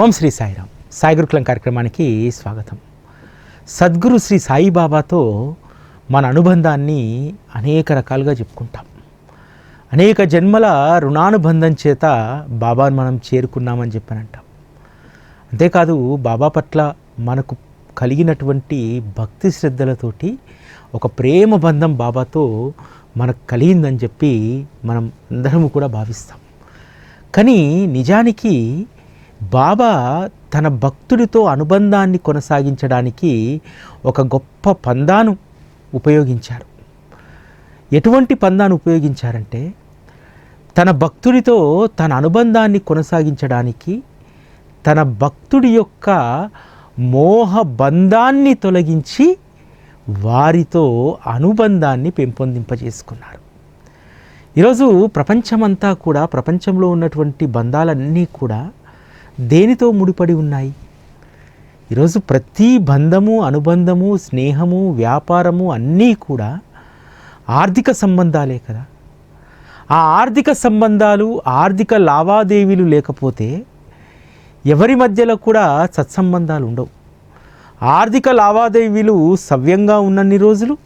ఓం శ్రీ సాయిరామ్. సాయి గురుకులం కార్యక్రమానికి స్వాగతం. సద్గురు శ్రీ సాయిబాబాతో మన అనుబంధాన్ని అనేక రకాలుగా చెప్పుకుంటాం. అనేక జన్మల రుణానుబంధం చేత బాబాను మనం చేరుకున్నామని చెప్పానంటాం. అంతేకాదు బాబా పట్ల మనకు కలిగినటువంటి భక్తి శ్రద్ధలతోటి ఒక ప్రేమ బంధం బాబాతో మనకు కలిగిందని చెప్పి మనం అందరము కూడా భావిస్తాం. కానీ నిజానికి బాబా తన భక్తుడితో అనుబంధాన్ని కొనసాగించడానికి ఒక గొప్ప పందాను ఉపయోగించారు. ఎటువంటి పందాను ఉపయోగించారంటే తన భక్తుడితో తన అనుబంధాన్ని కొనసాగించడానికి తన భక్తుడి యొక్క మోహ బంధాన్ని తొలగించి వారితో అనుబంధాన్ని పెంపొందింపజేసుకున్నారు. ఈరోజు ప్రపంచమంతా కూడా ప్రపంచంలో ఉన్నటువంటి బంధాలన్నీ కూడా దేనితో ముడిపడి ఉన్నాయి? ఈరోజు ప్రతి బంధము అనుబంధము స్నేహము వ్యాపారము అన్నీ కూడా ఆర్థిక సంబంధాలే కదా. ఆ ఆర్థిక సంబంధాలు ఆర్థిక లావాదేవీలు లేకపోతే ఎవరి మధ్యలో కూడా సత్సంబంధాలు ఉండవు. ఆర్థిక లావాదేవీలు సవ్యంగా ఉన్నన్ని రోజులు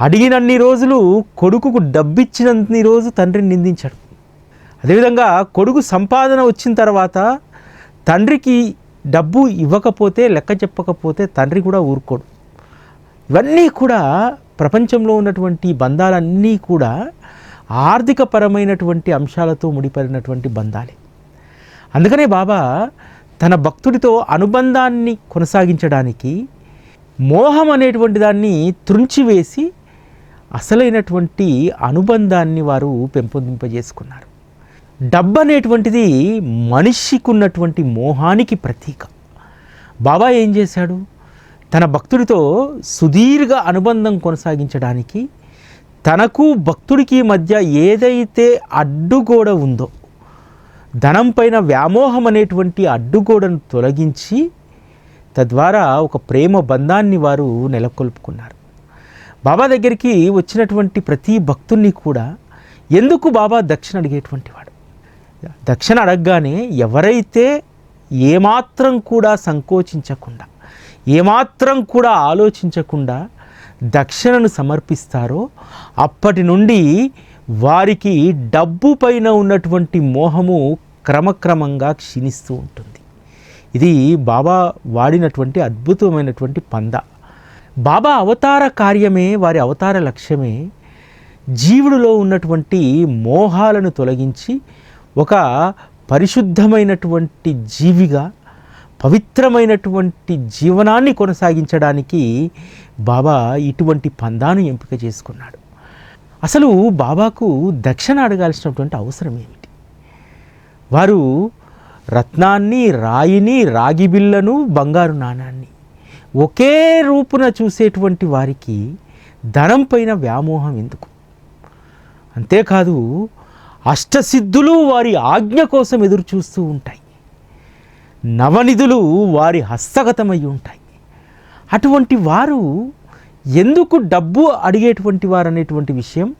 అడిగినన్ని రోజులు కొడుకుకు డబ్బిచ్చినన్ని రోజు తండ్రిని నిందించాడు. అదేవిధంగా కొడుకు సంపాదన వచ్చిన తర్వాత తండ్రికి డబ్బు ఇవ్వకపోతే లెక్క చెప్పకపోతే తండ్రి కూడా ఊరుకోడు. ఇవన్నీ కూడా ప్రపంచంలో ఉన్నటువంటి బంధాలన్నీ కూడా ఆర్థికపరమైనటువంటి అంశాలతో ముడిపడినటువంటి బంధాలే. అందుకనే బాబా తన భక్తుడితో అనుబంధాన్ని కొనసాగించడానికి మోహం అనేటువంటి దాన్ని త్రుంచివేసి అసలైనటువంటి అనుబంధాన్ని వారు పెంపొందింపజేసుకున్నారు. డబ్బు అనేటువంటిది మనిషికి ఉన్నటువంటి మోహానికి ప్రతీక. బాబా ఏం చేశాడు? తన భక్తుడితో సుదీర్ఘ అనుబంధం కొనసాగించడానికి తనకు భక్తుడికి మధ్య ఏదైతే అడ్డుగోడ ఉందో ధనం పైన వ్యామోహం అనేటువంటి అడ్డుగోడను తొలగించి తద్వారా ఒక ప్రేమ బంధాన్ని వారు నెలకొల్పుకున్నారు. బాబా దగ్గరికి వచ్చినటువంటి ప్రతి భక్తుణ్ణి కూడా ఎందుకు బాబా దక్షిణ అడిగేటువంటి వాడు దక్షిణ అడగగానే ఎవరైతే ఏమాత్రం కూడా సంకోచించకుండా ఏమాత్రం కూడా ఆలోచించకుండా దక్షిణను సమర్పిస్తారో అప్పటి నుండి వారికి డబ్బు పైన ఉన్నటువంటి మోహము క్రమక్రమంగా క్షీణిస్తూ ఉంటుంది. ఇది బాబా వాడినటువంటి అద్భుతమైనటువంటి పంద. బాబా అవతార కార్యమే వారి అవతార లక్ష్యమే జీవుడిలో ఉన్నటువంటి మోహాలను తొలగించి ఒక పరిశుద్ధమైనటువంటి జీవిగా పవిత్రమైనటువంటి జీవనాన్ని కొనసాగించడానికి బాబా ఇటువంటి పందాను ఎంపిక చేసుకున్నాడు. అసలు బాబాకు దక్షిణ అడగాల్సినటువంటి అవసరం ఏమిటి? వారు రత్నాన్ని రాయిని రాగి బిళ్ళను బంగారు నాణాన్ని ఒకే రూపున చూసేటువంటి వారికి ధనం పైన వ్యామోహం ఎందుకు? అంతేకాదు అష్టసిద్ధులు వారి ఆజ్ఞ కోసం ఎదురు చూస్తూ ఉంటాయి. నవనిధులు వారి హస్తగతమై ఉంటాయి. అటువంటి వారు ఎందుకు డబ్బు అడిగేటువంటి వారు అనేటువంటి విషయం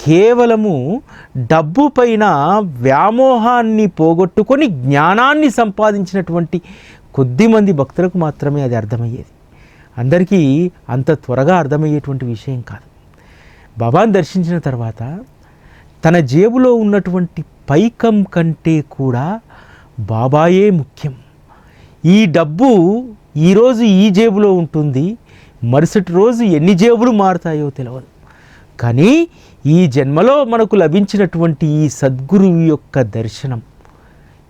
కేవలము డబ్బు పైన వ్యామోహాన్ని పోగొట్టుకొని జ్ఞానాన్ని సంపాదించినటువంటి కొద్దిమంది భక్తులకు మాత్రమే అది అర్థమయ్యేది. అందరికీ అంత త్వరగా అర్థమయ్యేటువంటి విషయం కాదు. బాబాను దర్శించిన తర్వాత తన జేబులో ఉన్నటువంటి పైకం కంటే కూడా బాబాయే ముఖ్యం. ఈ డబ్బు ఈరోజు ఈ జేబులో ఉంటుంది. మరుసటి రోజు ఎన్ని జేబులు మారుతాయో తెలియదు కానీ ఈ జన్మలో మనకు లభించినటువంటి ఈ సద్గురువు యొక్క దర్శనం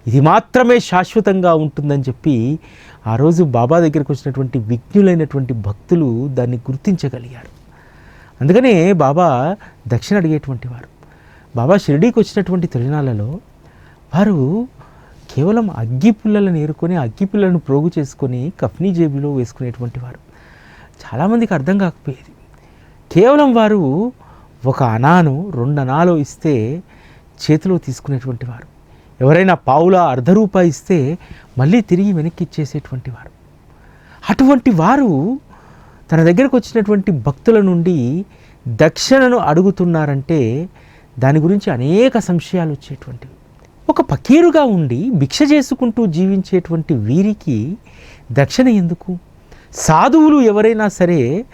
ఇది మాత్రమే శాశ్వతంగా ఉంటుందని చెప్పి ఆ రోజు బాబా దగ్గరికి వచ్చినటువంటి విజ్ఞులైనటువంటి భక్తులు దాన్ని గుర్తించగలిగారు. అందుకనే బాబా దక్షిణ అడిగేటువంటి వారు బాబా షిరిడీకి వచ్చినటువంటి తొలినాళ్ళలో వారు కేవలం అగ్గి పుల్లలను ఏరుకొని అగ్గి పుల్లలను ప్రోగు చేసుకొని కఫ్నీ జేబులో వేసుకునేటువంటి వారు. చాలామందికి అర్థం కాకపోయేది. కేవలం వారు ఒక అనాను రెండు అనాలు ఇస్తే చేతిలో తీసుకునేటువంటి వారు. ఎవరైనా పావుల అర్ధ రూపాయి ఇస్తే మళ్ళీ తిరిగి వెనక్కి ఇచ్చేసేటువంటి వారు. అటువంటి వారు తన దగ్గరకు వచ్చినటువంటి భక్తుల నుండి దక్షిణను అడుగుతున్నారంటే దాని గురించి అనేక సంశయాలు వచ్చేటువంటివి ఒక పకీరుగా ఉండి భిక్ష చేసుకుంటూ జీవించేటువంటి వీరికి దక్షిణ ఎందుకు? సాధువులు ఎవరైనా సరే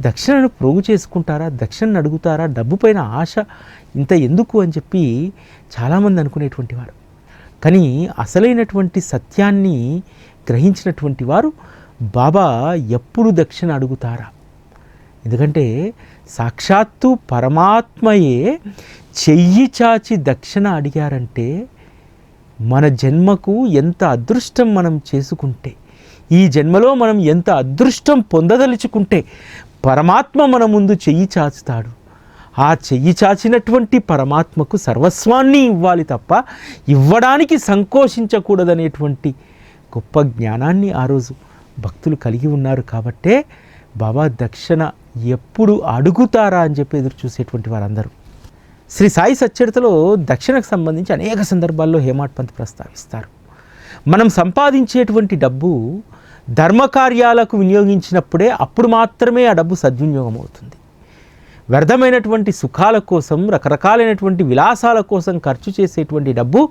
దక్షిణను ప్రోగు చేసుకుంటారా? దక్షిణను అడుగుతారా? డబ్బు పైన ఆశ ఇంత ఎందుకు అని చెప్పి చాలామంది అనుకునేటువంటి వారు. కానీ అసలైనటువంటి సత్యాన్ని గ్రహించినటువంటి వారు బాబా ఎప్పుడు దక్షిణ అడుగుతారా? ఎందుకంటే సాక్షాత్తు పరమాత్మయే చెయ్యి చాచి దక్షిణ అడిగారంటే మన జన్మకు ఎంత అదృష్టం మనం చేసుకుంటే ఈ జన్మలో మనం ఎంత అదృష్టం పొందదలుచుకుంటే పరమాత్మ మన ముందు చెయ్యి చాచుతాడు. ఆ చెయ్యి చాచినటువంటి పరమాత్మకు సర్వస్వాన్ని ఇవ్వాలి తప్ప ఇవ్వడానికి సంకోచించకూడదనేటువంటి గొప్ప జ్ఞానాన్ని ఆ రోజు భక్తులు కలిగి ఉన్నారు కాబట్టే బాబా దక్షిణ ఎప్పుడు అడుగుతారా అని చెప్పి ఎదురు చూసేటువంటి వారందరూ. శ్రీ సాయి సచ్చరితలో దక్షిణకు సంబంధించి అనేక సందర్భాల్లో హేమాడ్ పంత్ ప్రస్తావిస్తారు. మనం సంపాదించేటువంటి డబ్బు ధర్మకార్యాలకు వినియోగించినప్పుడే అప్పుడు మాత్రమే ఆ డబ్బు సద్వినియోగం అవుతుంది వ్యర్థమైనటువంటి సుఖాల కోసం రకరకాలైనటువంటి విలాసాల కోసం ఖర్చు చేసేటువంటి డబ్బు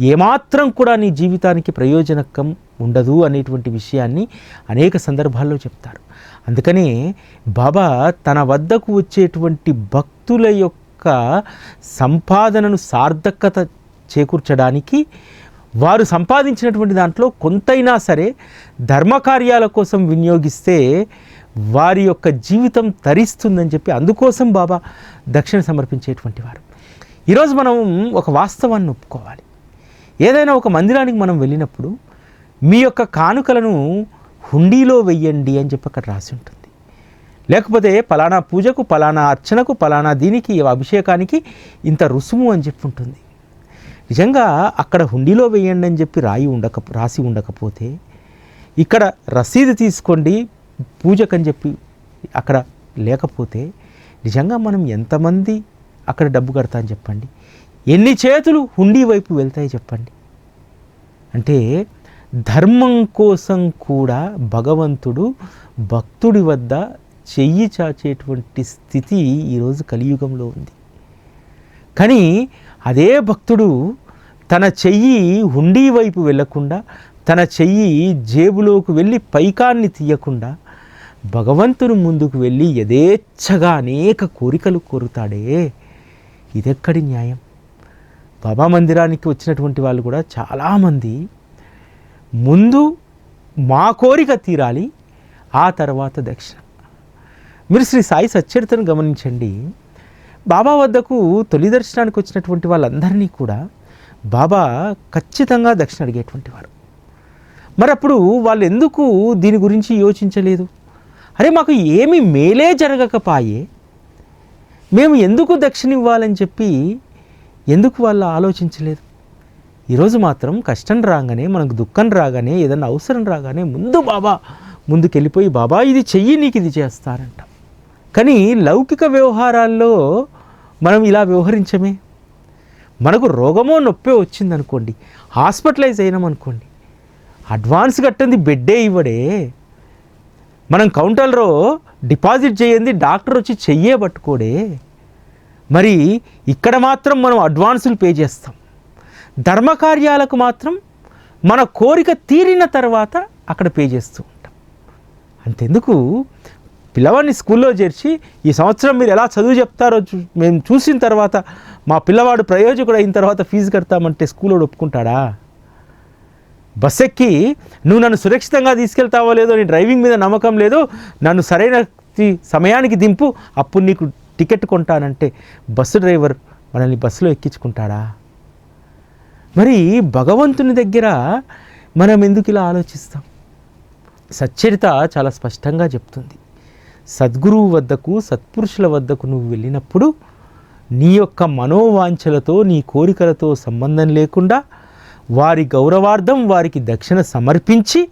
ఏమాత్రం కూడా నీ జీవితానికి ప్రయోజనకం ఉండదు అనేటువంటి విషయాన్ని అనేక సందర్భాల్లో చెప్తారు. అందుకనే బాబా తన వద్దకు వచ్చేటువంటి భక్తుల యొక్క సంపాదనను సార్థకత చేకూర్చడానికి వారు సంపాదించినటువంటి దాంట్లో కొంతైనా సరే ధర్మకార్యాల కోసం వినియోగిస్తే వారి యొక్క జీవితం తరిస్తుందని చెప్పి అందుకోసం బాబా దక్షిణ సమర్పించేటువంటి వారు. ఈరోజు మనం ఒక వాస్తవాన్ని ఒప్పుకోవాలి. ఏదైనా ఒక మందిరానికి మనం వెళ్ళినప్పుడు మీ యొక్క కానుకలను హుండీలో వెయ్యండి అని చెప్పి అక్కడ రాసి ఉంటుంది. లేకపోతే పలానా పూజకు పలానా అర్చనకు పలానా దీనికి అభిషేకానికి ఇంత రుసుము అని చెప్పి ఉంటుంది. నిజంగా అక్కడ హుండీలో వేయండి అని చెప్పి రాయి ఉండక రాసి ఉండకపోతే ఇక్కడ రసీదు తీసుకోండి పూజకని చెప్పి అక్కడ లేకపోతే నిజంగా మనం ఎంతమంది అక్కడ డబ్బు కడతా అని చెప్పండి? ఎన్ని చేతులు హుండీ వైపు వెళ్తాయి చెప్పండి? అంటే ధర్మం కోసం కూడా భగవంతుడు భక్తుడి వద్ద చెయ్యి చాచేటువంటి స్థితి ఈరోజు కలియుగంలో ఉంది. కానీ అదే భక్తుడు తన చెయ్యి హుండీ వైపు వెళ్ళకుండా తన చెయ్యి జేబులోకి వెళ్ళి పైకాన్ని తీయకుండా భగవంతుని ముందుకు వెళ్ళి యథేచ్ఛగా అనేక కోరికలు కోరుతాడే. ఇదెక్కడి న్యాయం? బాబా మందిరానికి వచ్చినటువంటి వాళ్ళు కూడా చాలామంది ముందు మా కోరిక తీరాలి ఆ తర్వాత దక్షిణ. మీరు శ్రీ సాయి సచ్చరితను గమనించండి. బాబా వద్దకు తొలి దర్శనానికి వచ్చినటువంటి వాళ్ళందరినీ కూడా బాబా ఖచ్చితంగా దక్షిణ అడిగేటువంటి వారు. మరి అప్పుడు వాళ్ళు ఎందుకు దీని గురించి యోచించలేదు? అరే మాకు ఏమి మేలే జరగకపాయే. మేము ఎందుకు దక్షిణ ఇవ్వాలని చెప్పి ఎందుకు వాళ్ళు ఆలోచించలేదు? ఈరోజు మాత్రం కష్టం రాగానే మనకు దుఃఖం రాగానే ఏదన్నా అవసరం రాగానే ముందు బాబా ముందుకు వెళ్ళిపోయి బాబా ఇది చెయ్యి నీకు ఇది చేస్తారంట. కానీ లౌకిక వ్యవహారాల్లో మనం ఇలా వ్యవహరించమే. మనకు రోగమో నొప్పే వచ్చిందనుకోండి హాస్పిటలైజ్ అయినామనుకోండి అడ్వాన్స్ కట్టింది బెడ్డే ఇవ్వడే మనం కౌంటర్లో డిపాజిట్ చేయండి డాక్టర్ వచ్చి చెయ్యే పట్టుకోడే మరి ఇక్కడ మాత్రం మనం అడ్వాన్సులు పే చేస్తాం. ధర్మకార్యాలకు మాత్రం మన కోరిక తీరిన తర్వాత అక్కడ పే చేస్తూ ఉంటాం. అంతెందుకు? పిల్లవాడిని స్కూల్లో చేర్చి ఈ సంవత్సరం మీరు ఎలా చదువు చెప్తారో చూ మేము చూసిన తర్వాత మా పిల్లవాడు ప్రయోజకుడు అయిన తర్వాత ఫీజు కడతామంటే స్కూల్లో ఒప్పుకుంటాడా? బస్ ఎక్కి నువ్వు నన్ను సురక్షితంగా తీసుకెళ్తావో లేదో నీ డ్రైవింగ్ మీద నమ్మకం లేదు నన్ను సరైన సమయానికి దింపు అప్పుడు నీకు టికెట్ కొంటానంటే బస్సు డ్రైవర్ మనల్ని బస్సులో ఎక్కించుకుంటాడా? మరి భగవంతుని దగ్గర మనం ఎందుకు ఇలా ఆలోచిస్తాం? సచ్చరిత చాలా స్పష్టంగా చెప్తుంది. సద్గురువు వద్దకు సత్పురుషుల వద్దకు నువ్వు వెళ్ళినప్పుడు నీ యొక్క మనోవాంఛలతో నీ కోరికలతో సంబంధం లేకుండా వారి గౌరవార్థం వారికి దక్షిణ సమర్పించి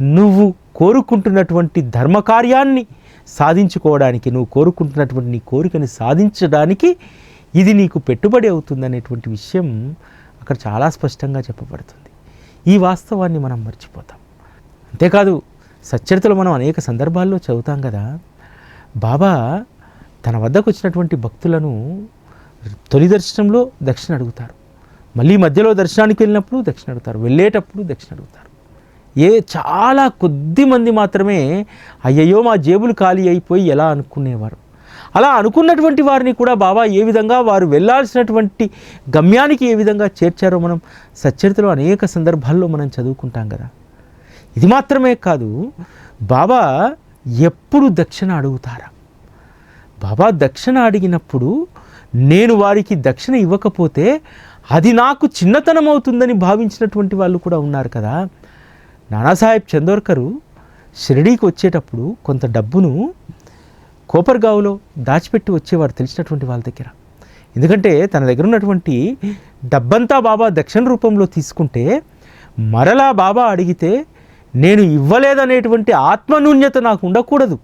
నువ్వు కోరుకుంటున్నటువంటి ధర్మకార్యాన్ని సాధించుకోవడానికి నువ్వు కోరుకుంటున్నటువంటి నీ కోరికని సాధించడానికి ఇది నీకు పెట్టుబడి అవుతుందనేటువంటి విషయం అక్కడ చాలా స్పష్టంగా చెప్పబడుతుంది. ఈ వాస్తవాన్ని మనం మర్చిపోతాం. అంతేకాదు సచ్చరితలో మనం అనేక సందర్భాల్లో చదువుతాం కదా. బాబా తన వద్దకు వచ్చినటువంటి భక్తులను తొలి దర్శనంలో దక్షిణ అడుగుతారు. మళ్ళీ మధ్యలో దర్శనానికి వెళ్ళినప్పుడు దక్షిణ అడుగుతారు. వెళ్ళేటప్పుడు దక్షిణ అడుగుతారు. ఏ చాలా కొద్ది మంది మాత్రమే అయ్యయ్యో మా జేబులు ఖాళీ అయిపోయి ఎలా అనుకునేవారు? అలా అనుకున్నటువంటి వారిని కూడా బాబా ఏ విధంగా వారు వెళ్ళాల్సినటువంటి గమ్యానికి ఏ విధంగా చేర్చారో మనం సచ్చరితలో అనేక సందర్భాల్లో మనం చదువుకుంటాం కదా. ఇది మాత్రమే కాదు బాబా ఎప్పుడు దక్షిణ అడుగుతారా? బాబా దక్షిణ అడిగినప్పుడు నేను వారికి దక్షిణ ఇవ్వకపోతే అది నాకు చిన్నతనం అవుతుందని భావించినటువంటి వాళ్ళు కూడా ఉన్నారు కదా. నానాసాహెబ్ చందోర్కరు షిరిడీకి వచ్చేటప్పుడు కొంత డబ్బును కోపర్గావ్లో దాచిపెట్టి వచ్చేవారు తెలిసినటువంటి వాళ్ళ దగ్గర. ఎందుకంటే తన దగ్గర ఉన్నటువంటి డబ్బంతా బాబా దక్షిణ రూపంలో తీసుకుంటే మరలా బాబా అడిగితే నేను ఇవ్వలేదనేటువంటి ఆత్మనూన్యత నాకు ఉండకూడదు.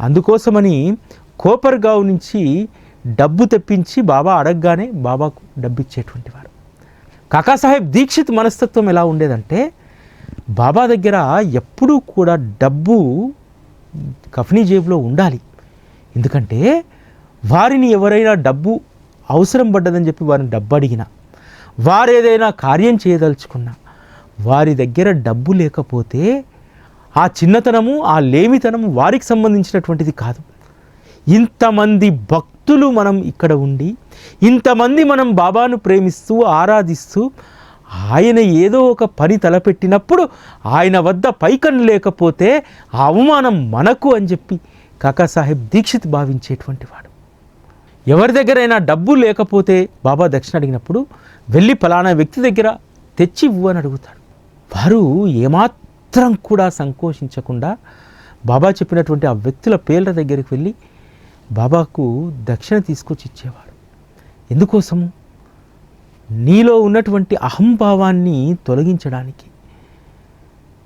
అందుకోసమని కోపర్గావ్ నుంచి డబ్బు తెప్పించి బాబా అడగగానే బాబాకు డబ్బు ఇచ్చేటువంటి వారు. కాకాసాహెబ్ దీక్షిత్ మనస్తత్వం ఎలా ఉండేదంటే బాబా దగ్గర ఎప్పుడూ కూడా డబ్బు కఫనీ జేబులో ఉండాలి. ఎందుకంటే వారిని ఎవరైనా డబ్బు అవసరం పడ్డదని చెప్పి వారిని డబ్బు అడిగినా వారేదైనా కార్యం చేయదలుచుకున్నా వారి దగ్గర డబ్బు లేకపోతే ఆ చిన్నతనము ఆ లేమితనము వారికి సంబంధించినటువంటిది కాదు. ఇంతమంది భక్తులు మనం ఇక్కడ ఉండి ఇంతమంది మనం బాబాను ప్రేమిస్తూ ఆరాధిస్తూ ఆయన ఏదో ఒక పని తలపెట్టినప్పుడు ఆయన వద్ద పైకన్ను లేకపోతే ఆ అవమానం మనకు అని చెప్పి కాకాసాహెబ్ దీక్షిత్ భావించేటువంటి వాడు. ఎవరి దగ్గరైనా డబ్బు లేకపోతే బాబా దక్షిణ అడిగినప్పుడు వెళ్ళి ఫలానా వ్యక్తి దగ్గర తెచ్చి ఇవ్వు అని అడుగుతాడు. వారు ఏమాత్రం కూడా సంకోచించకుండా బాబా చెప్పినటువంటి ఆ వ్యక్తుల పేర్ల దగ్గరికి వెళ్ళి బాబాకు దక్షిణ తీసుకొచ్చి ఇచ్చేవారు. ఎందుకోసము నీలో ఉన్నటువంటి అహంభావాన్ని తొలగించడానికి.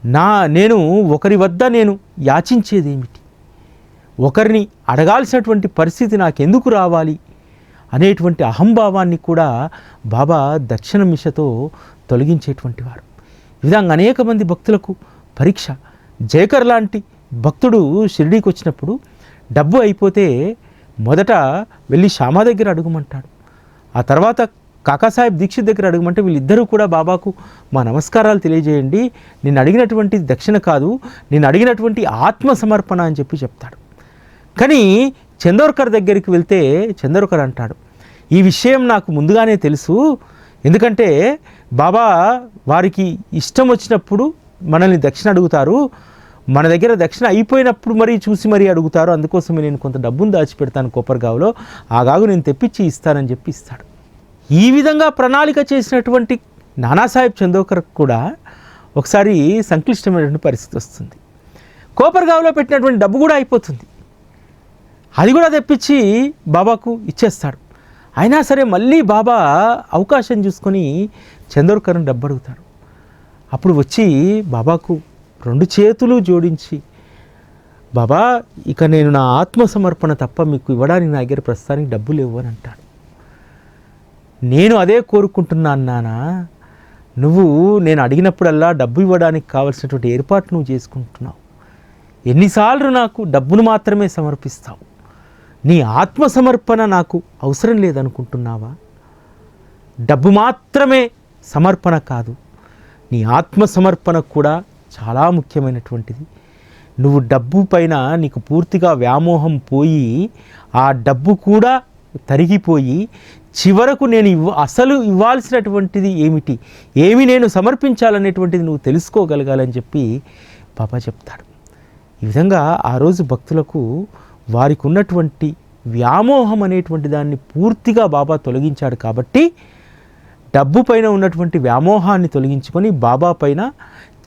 నా నేను ఒకరి వద్ద నేను యాచించేదేమిటి? ఒకరిని అడగాల్సినటువంటి పరిస్థితి నాకెందుకు రావాలి? అనేటువంటి అహంభావాన్ని కూడా బాబా దక్షిణ మిషతో తొలగించేటువంటి వారు. విధంగా అనేక మంది భక్తులకు పరీక్ష. జయకర్ లాంటి భక్తుడు షిరిడీకి వచ్చినప్పుడు డబ్బు అయిపోతే మొదట వెళ్ళి శ్యామా దగ్గర అడుగుమంటాడు. ఆ తర్వాత కాకాసాహెబ్ దీక్షిత్ దగ్గర అడగమంటే వీళ్ళిద్దరూ కూడా బాబాకు మా నమస్కారాలు తెలియజేయండి. నేను అడిగినటువంటి దక్షిణ కాదు నేను అడిగినటువంటి ఆత్మ సమర్పణ అని చెప్పి చెప్తాడు. కానీ చందోర్కర్ దగ్గరికి వెళ్తే చందోర్కర్ అంటాడు ఈ విషయం నాకు ముందుగానే తెలుసు. ఎందుకంటే బాబా వారికి ఇష్టం వచ్చినప్పుడు మనల్ని దక్షిణ అడుగుతారు. మన దగ్గర దక్షిణ అయిపోయినప్పుడు మరీ చూసి మరీ అడుగుతారు. అందుకోసమే నేను కొంత డబ్బును దాచిపెడతాను కొప్పర్గావ్లో ఆగాగు నేను తెప్పించి ఇస్తానని చెప్పి ఇస్తాడు. ఈ విధంగా ప్రణాళిక చేసినటువంటి నానాసాహెబ్ చందోకర్ కూడా ఒకసారి సంక్లిష్టమైనటువంటి పరిస్థితి వస్తుంది. కోపర్గావ్లో పెట్టినటువంటి డబ్బు కూడా అయిపోతుంది. అది కూడా తెప్పించి బాబాకు ఇచ్చేస్తాడు. అయినా సరే మళ్ళీ బాబా అవకాశం చూసుకొని చంద్రకరణ్ డబ్బు అడుగుతాడు అప్పుడు వచ్చి బాబాకు రెండు చేతులు జోడించి బాబా ఇక నేను నా ఆత్మసమర్పణ తప్ప మీకు ఇవ్వడానికి నా దగ్గర ప్రస్తుతానికి డబ్బు లేవు అని అంటాడు. నేను అదే కోరుకుంటున్నాను నాన్న నువ్వు నేను అడిగినప్పుడల్లా డబ్బు ఇవ్వడానికి కావలసినటువంటి ఏర్పాటు నువ్వు చేసుకుంటున్నావు. ఎన్నిసార్లు నాకు డబ్బును మాత్రమే సమర్పిస్తావు. నీ ఆత్మ సమర్పణ నాకు అవసరం లేదనుకుంటున్నావా? డబ్బు మాత్రమే సమర్పణ కాదు. నీ ఆత్మ సమర్పణ కూడా చాలా ముఖ్యమైనటువంటిది. నువ్వు డబ్బు పైన నీకు పూర్తిగా వ్యామోహం పోయి ఆ డబ్బు కూడా తరిగిపోయి చివరకు నేను ఇవ్వ అసలు ఇవ్వాల్సినటువంటిది ఏమిటి? ఏమి నేను సమర్పించాలనేటువంటిది నువ్వు తెలుసుకోగలగాలని చెప్పి బాబా చెప్తాడు. ఈ విధంగా ఆ రోజు భక్తులకు వారికి ఉన్నటువంటి వ్యామోహం అనేటువంటి దాన్ని పూర్తిగా బాబా తొలగించాడు కాబట్టి డబ్బు పైన ఉన్నటువంటి వ్యామోహాన్ని తొలగించుకొని బాబా పైన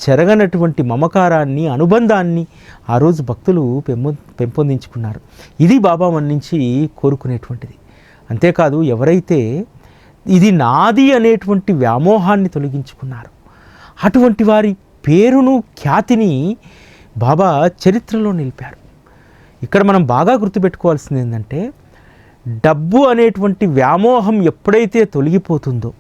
చెరగనటువంటి మమకారాన్ని అనుబంధాన్ని ఆ రోజు భక్తులు పెంపొ పెంపొందించుకున్నారు. ఇది బాబా మన నుంచి కోరుకునేటువంటిది. అంతేకాదు ఎవరైతే ఇది నాది అనేటువంటి వ్యామోహాన్ని తొలగించుకున్నారు అటువంటి వారి పేరును ఖ్యాతిని బాబా చరిత్రలో నిలిపారు. ఇక్కడ మనం బాగా గుర్తుపెట్టుకోవాల్సింది ఏంటంటే డబ్బు అనేటువంటి వ్యామోహం ఎప్పుడైతే తొలగిపోతుందో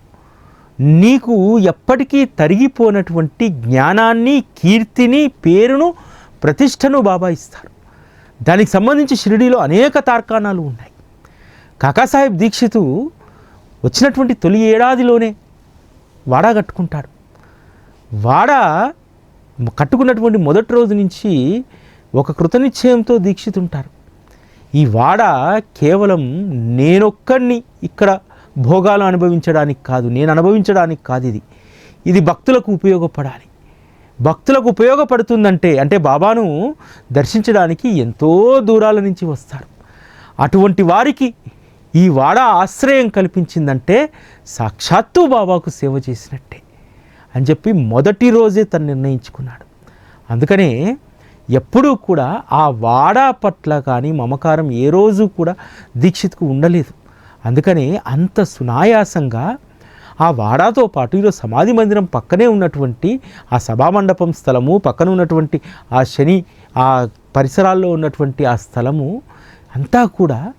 నీకు ఎప్పటికీ తరిగిపోనటువంటి జ్ఞానాన్ని కీర్తిని పేరును ప్రతిష్టను బాబా ఇస్తారు. దానికి సంబంధించి షిరిడీలో అనేక తార్కాణాలు ఉన్నాయి. కాకాసాహెబ్ దీక్షితు వచ్చినటువంటి తొలి ఏడాదిలోనే వాడా కట్టుకుంటాడు. వాడ కట్టుకున్నటువంటి మొదటి రోజు నుంచి ఒక కృతనిశ్చయంతో దీక్షితుంటారు. ఈ వాడ కేవలం నేనొక్కడిని ఇక్కడ భోగాలు అనుభవించడానికి కాదు నేను అనుభవించడానికి కాదు ఇది. ఇది భక్తులకు ఉపయోగపడాలి. భక్తులకు ఉపయోగపడుతుందంటే అంటే బాబాను దర్శించడానికి ఎంతో దూరాల నుంచి వస్తారు. అటువంటి వారికి ఈ వాడ ఆశ్రయం కల్పించిందంటే సాక్షాత్తు బాబాకు సేవ చేసినట్టే అని చెప్పి మొదటి రోజే తను నిర్ణయించుకున్నాడు. అందుకనే ఎప్పుడూ కూడా ఆ వాడ పట్ల కానీ మమకారం ఏ రోజు కూడా దీక్షిత్కు ఉండలేదు. అందుకనే అంత సునాయాసంగా ఆ వాడాతో పాటు ఈరోజు సమాధి మందిరం పక్కనే ఉన్నటువంటి ఆ సభామండపం స్థలము పక్కన ఉన్నటువంటి ఆ శని ఆ పరిసరాల్లో ఉన్నటువంటి ఆ స్థలము అంతా కూడా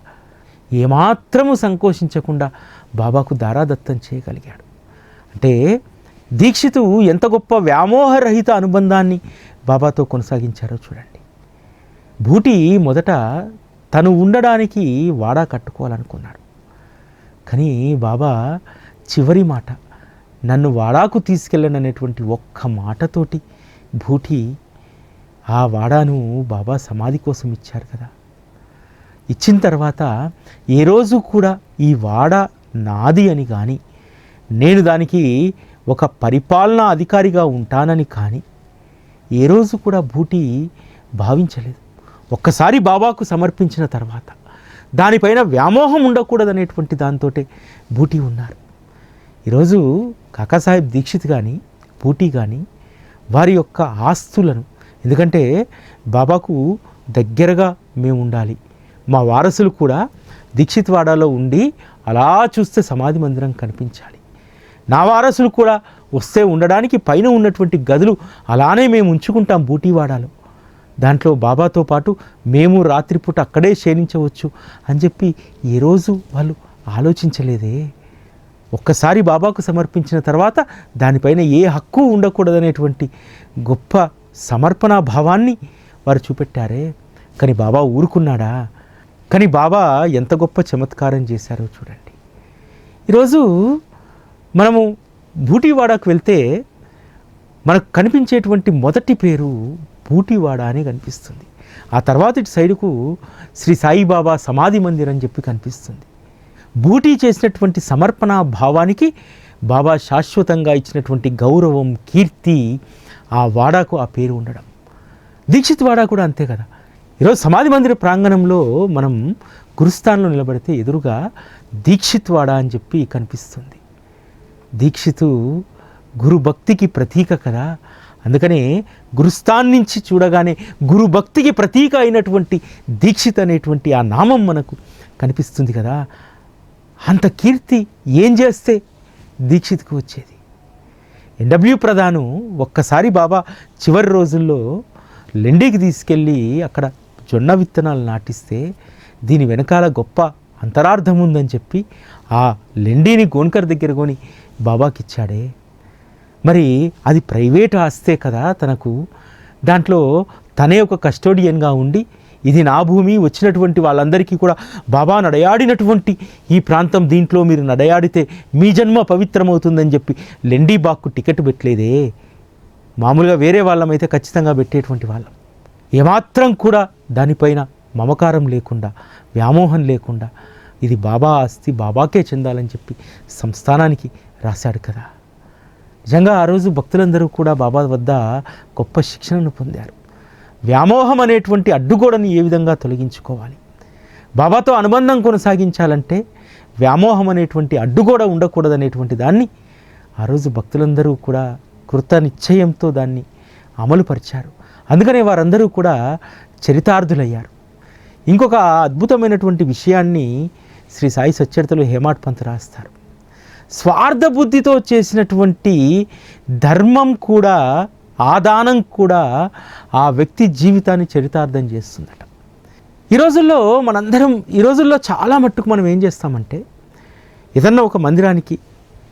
ఏమాత్రము సంకోచించకుండా బాబాకు దారాదత్తం చేయగలిగాడు. అంటే దీక్షితు ఎంత గొప్ప వ్యామోహరహిత అనుబంధాన్ని బాబాతో కొనసాగించారో చూడండి. భూటి మొదట తను ఉండడానికి వాడా కట్టుకోవాలనుకున్నాడు. కానీ బాబా చివరి మాట నన్ను వాడాకు తీసుకెళ్ళను అనేటువంటి ఒక్క మాటతోటి భూటి ఆ వాడాను బాబా సమాధి కోసం ఇచ్చారు కదా. ఇచ్చిన తర్వాత ఏ రోజు కూడా ఈ వాడ నాది అని కానీ నేను దానికి ఒక పరిపాలనా అధికారిగా ఉంటానని కానీ ఏ రోజు కూడా బూటి భావించలేదు. ఒక్కసారి బాబాకు సమర్పించిన తర్వాత దానిపైన వ్యామోహం ఉండకూడదనేటువంటి దాంతోటే బూటీ ఉన్నారు. ఈరోజు కాకాసాహెబ్ దీక్షిత్ కానీ బూటీ కానీ వారి యొక్క ఆస్తులను ఎందుకంటే బాబాకు దగ్గరగా మేము ఉండాలి. మా వారసులు కూడా దీక్షిత్ వాడాలో ఉండి అలా చూస్తే సమాధి మందిరం కనిపించాలి. నా వారసులు కూడా వస్తే ఉండడానికి పైన ఉన్నటువంటి గదులు అలానే మేము ఉంచుకుంటాం బూటీవాడాలో. దాంట్లో బాబాతో పాటు మేము రాత్రిపూట అక్కడే శయనించవచ్చు అని చెప్పి ఏ రోజు వాళ్ళు ఆలోచించలేదే. ఒక్కసారి బాబాకు సమర్పించిన తర్వాత దానిపైన ఏ హక్కు ఉండకూడదనేటువంటి గొప్ప సమర్పణా భావాన్ని వారు చూపెట్టారే. కానీ బాబా ఊరుకున్నాడా? కానీ బాబా ఎంత గొప్ప చమత్కారం చేశారో చూడండి. ఈరోజు మనము బూటీవాడాకు వెళ్తే మనకు కనిపించేటువంటి మొదటి పేరు బూటీవాడ అని కనిపిస్తుంది. ఆ తర్వాత ఇటు సైడుకు శ్రీ సాయిబాబా సమాధి మందిర్ అని చెప్పి కనిపిస్తుంది. బూటీ చేసినటువంటి సమర్పణ భావానికి బాబా శాశ్వతంగా ఇచ్చినటువంటి గౌరవం కీర్తి ఆ వాడాకు ఆ పేరు ఉండడం. దీక్షిత్ వాడా కూడా అంతే కదా. ఈరోజు సమాధి మందిర ప్రాంగణంలో మనం గురుస్థానంలో నిలబడితే ఎదురుగా దీక్షిత్ వాడా అని చెప్పి కనిపిస్తుంది. దీక్షితు గురుభక్తికి ప్రతీక కదా. అందుకనే గురుస్థాన్ నుంచి చూడగానే గురు భక్తికి ప్రతీక అయినటువంటి దీక్షిత్ అనేటువంటి ఆ నామం మనకు కనిపిస్తుంది కదా. అంత కీర్తి ఏం చేస్తే దీక్షిత్కు వచ్చేది? ఎన్డబ్ల్యూ ప్రధాను ఒక్కసారి బాబా చివరి రోజుల్లో లెండికి తీసుకెళ్ళి అక్కడ జొన్న విత్తనాలు నాటిస్తే దీని వెనకాల గొప్ప అంతరార్థం ఉందని చెప్పి ఆ లెండీని గోన్కర్ దగ్గర కొని బాబాకి ఇచ్చాడే మరి అది ప్రైవేట్ ఆస్తే కదా తనకు. దాంట్లో తనే ఒక కస్టోడియన్గా ఉండి ఇది నా భూమి వచ్చినటువంటి వాళ్ళందరికీ కూడా బాబా నడయాడినటువంటి ఈ ప్రాంతం దీంట్లో మీరు నడయాడితే మీ జన్మ పవిత్రమవుతుందని చెప్పి లెండీ బాక్కు టికెట్ పెట్టలేదే. మామూలుగా వేరే వాళ్ళమైతే ఖచ్చితంగా పెట్టేటువంటి వాళ్ళం. ఏమాత్రం కూడా దానిపైన మమకారం లేకుండా వ్యామోహం లేకుండా ఇది బాబా ఆస్తి బాబాకే చెందాలని చెప్పి సంస్థానానికి రాశాడు కదా. నిజంగా ఆ రోజు భక్తులందరూ కూడా బాబా వద్ద గొప్ప శిక్షణను పొందారు. వ్యామోహం అనేటువంటి అడ్డుగోడని ఏ విధంగా తొలగించుకోవాలి? బాబాతో అనుబంధం కొనసాగించాలంటే వ్యామోహం అనేటువంటి అడ్డుగోడ ఉండకూడదనేటువంటి దాన్ని ఆ రోజు భక్తులందరూ కూడా కృత నిశ్చయంతో దాన్ని అమలుపరిచారు. అందుకనే వారందరూ కూడా చరితార్థులయ్యారు. ఇంకొక అద్భుతమైనటువంటి విషయాన్ని శ్రీ సాయి సచ్చరితలు హేమాడ్ పంత్ రాస్తారు. స్వార్థ బుద్ధితో చేసినటువంటి ధర్మం కూడా ఆదానం కూడా ఆ వ్యక్తి జీవితాన్ని చరితార్థం చేస్తుందట. ఈ రోజుల్లో మనందరం ఈ రోజుల్లో చాలా మట్టుకు మనం ఏం చేస్తామంటే ఏదన్నా ఒక మందిరానికి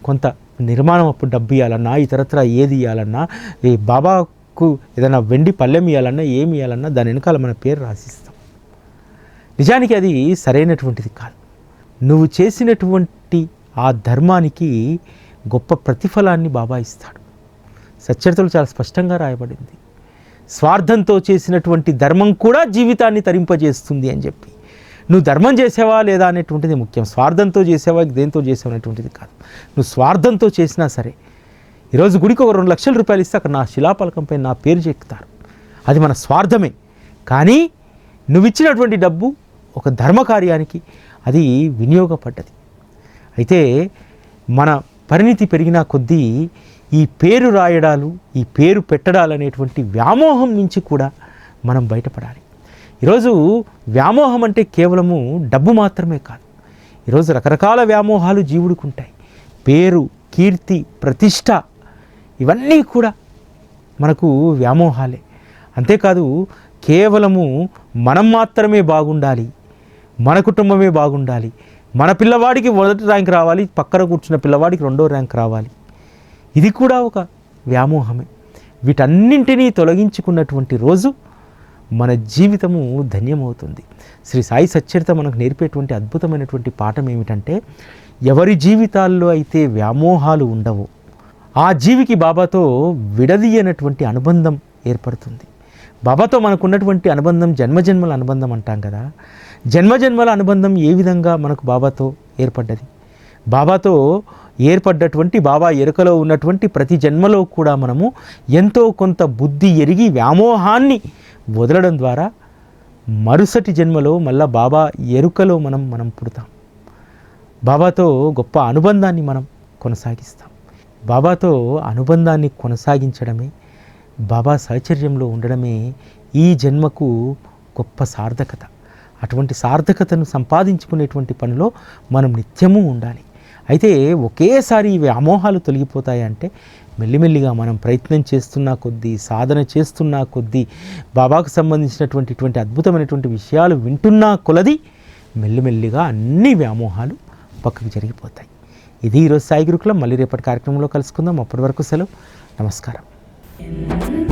కొంత నిర్మాణం అప్పుడు డబ్బు ఇవ్వాలన్నా ఇతరత్ర ఏది ఇవ్వాలన్నా ఈ బాబాకు ఏదైనా వెండి పళ్ళెం ఇవ్వాలన్నా ఏమి ఇవ్వాలన్నా దాని వెనకాల మన పేరు రాసిస్తాం. నిజానికి అది సరైనటువంటిది కాదు. నువ్వు చేసినటువంటి ఆ ధర్మానికి గొప్ప ప్రతిఫలాన్ని బాబా ఇస్తాడు. సచ్చరితలు చాలా స్పష్టంగా రాయబడింది. స్వార్థంతో చేసినటువంటి ధర్మం కూడా జీవితాన్ని తరింపజేస్తుంది అని చెప్పి. నువ్వు ధర్మం చేసావా లేదా అనేటువంటిది ముఖ్యం. స్వార్థంతో చేసావా దేంతో చేసావు అనేటువంటిది కాదు. నువ్వు స్వార్థంతో చేసినా సరే ఈరోజు గుడికి ఒక రెండు లక్షల రూపాయలు ఇస్తే అక్కడ నా శిలాపలకంపై నా పేరు చెక్కుతారు అది మన స్వార్థమే. కానీ నువ్వు ఇచ్చినటువంటి డబ్బు ఒక ధర్మ కార్యానికి అది వినియోగపడ్డది. అయితే మన పరిణితి పెరిగిన కొద్దీ ఈ పేరు రాయడాలు ఈ పేరు పెట్టడాలు అనేటువంటి వ్యామోహం నుంచి కూడా మనం బయటపడాలి. ఈరోజు వ్యామోహం అంటే కేవలము డబ్బు మాత్రమే కాదు. ఈరోజు రకరకాల వ్యామోహాలు జీవుడికి ఉంటాయి. పేరు కీర్తి ప్రతిష్ట ఇవన్నీ కూడా మనకు వ్యామోహాలే. అంతేకాదు కేవలము మనం మాత్రమే బాగుండాలి మన కుటుంబమే బాగుండాలి మన పిల్లవాడికి మొదటి ర్యాంక్ రావాలి పక్కన కూర్చున్న పిల్లవాడికి రెండో ర్యాంక్ రావాలి. ఇది కూడా ఒక వ్యామోహమే. వీటన్నింటినీ తొలగించుకున్నటువంటి రోజు మన జీవితము ధన్యమవుతుంది. శ్రీ సాయి సచ్చరిత మనకు నేర్పేటువంటి అద్భుతమైనటువంటి పాఠం ఏమిటంటే ఎవరి జీవితాల్లో అయితే వ్యామోహాలు ఉండవో ఆ జీవికి బాబాతో విడదీయనటువంటి అనుబంధం ఏర్పడుతుంది. బాబాతో మనకున్నటువంటి అనుబంధం జన్మజన్మల అనుబంధం అంటాం కదా జన్మజన్మల అనుబంధం ఏ విధంగా మనకు బాబాతో ఏర్పడ్డది? బాబాతో ఏర్పడ్డటువంటి బాబా ఎరుకలో ఉన్నటువంటి ప్రతి జన్మలో కూడా మనము ఎంతో కొంత బుద్ధి ఎరిగి వ్యామోహాన్ని వదలడం ద్వారా మరుసటి జన్మలో మళ్ళా బాబా ఎరుకలో మనం మనం పుడతాం. బాబాతో గొప్ప అనుబంధాన్ని మనం కొనసాగిస్తాం. బాబాతో అనుబంధాన్ని కొనసాగించడమే బాబా సహచర్యంలో ఉండడమే ఈ జన్మకు గొప్ప సార్థకత. అటువంటి సార్థకతను సంపాదించుకునేటువంటి పనిలో మనం నిత్యము ఉండాలి. అయితే ఒకేసారి ఇవి అమోహాలు తొలగిపోతాయి అంటే మెల్లిమెల్లిగా మనం ప్రయత్నం చేస్తున్న కొద్దీ సాధన చేస్తున్న కొద్దీ బాబాకు సంబంధించినటువంటి ఇటువంటి అద్భుతమైనటువంటి విషయాలు వింటున్నా కొలది మెల్లిమెల్లిగా అన్ని వ్యామోహాలు పక్కకు జరిగిపోతాయి. ఇది ఈరోజు సాయి గురుకులం. మళ్ళీ రేపటి కార్యక్రమంలో కలుసుకుందాం. అప్పటి వరకు సెలవు. నమస్కారం.